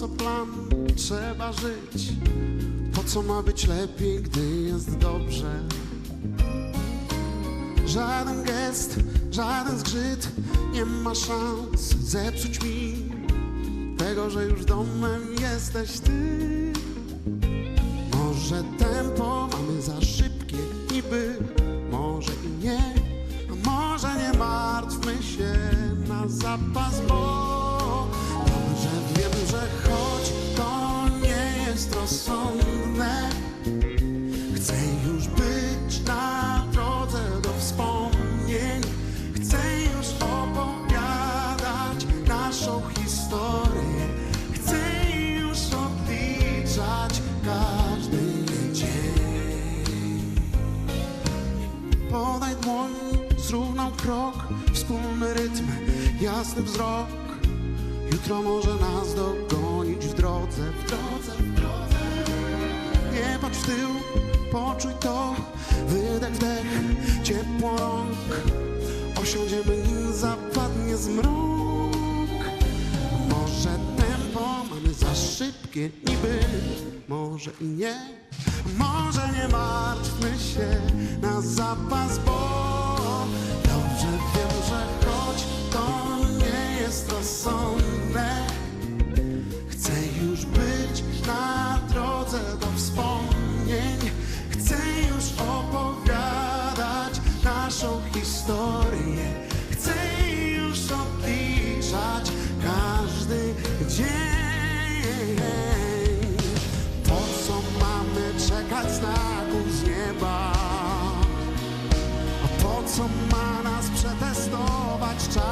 co plan, trzeba żyć. Po co ma być lepiej, gdy jest dobrze? Żaden gest, żaden zgrzyt nie ma szans zepsuć mi tego, że już domem jesteś ty. Może tempo mamy za szybkie niby, może i nie, a może nie martwmy się na zapas, bo jasny wzrok. Jutro może nas dogonić w drodze, w drodze, w drodze. Nie patrz w tył, poczuj to, wydech, wdech, ciepło rąk. Osiądziemy, nim zapadnie zmrok. Może tempo mamy za szybkie niby, może i nie. Może nie martwmy się na zapas, bo wspomnień. Chcę już opowiadać naszą historię. Chcę już odliczać każdy dzień. Po co mamy czekać znaków z nieba? A po co ma nas przetestować czas?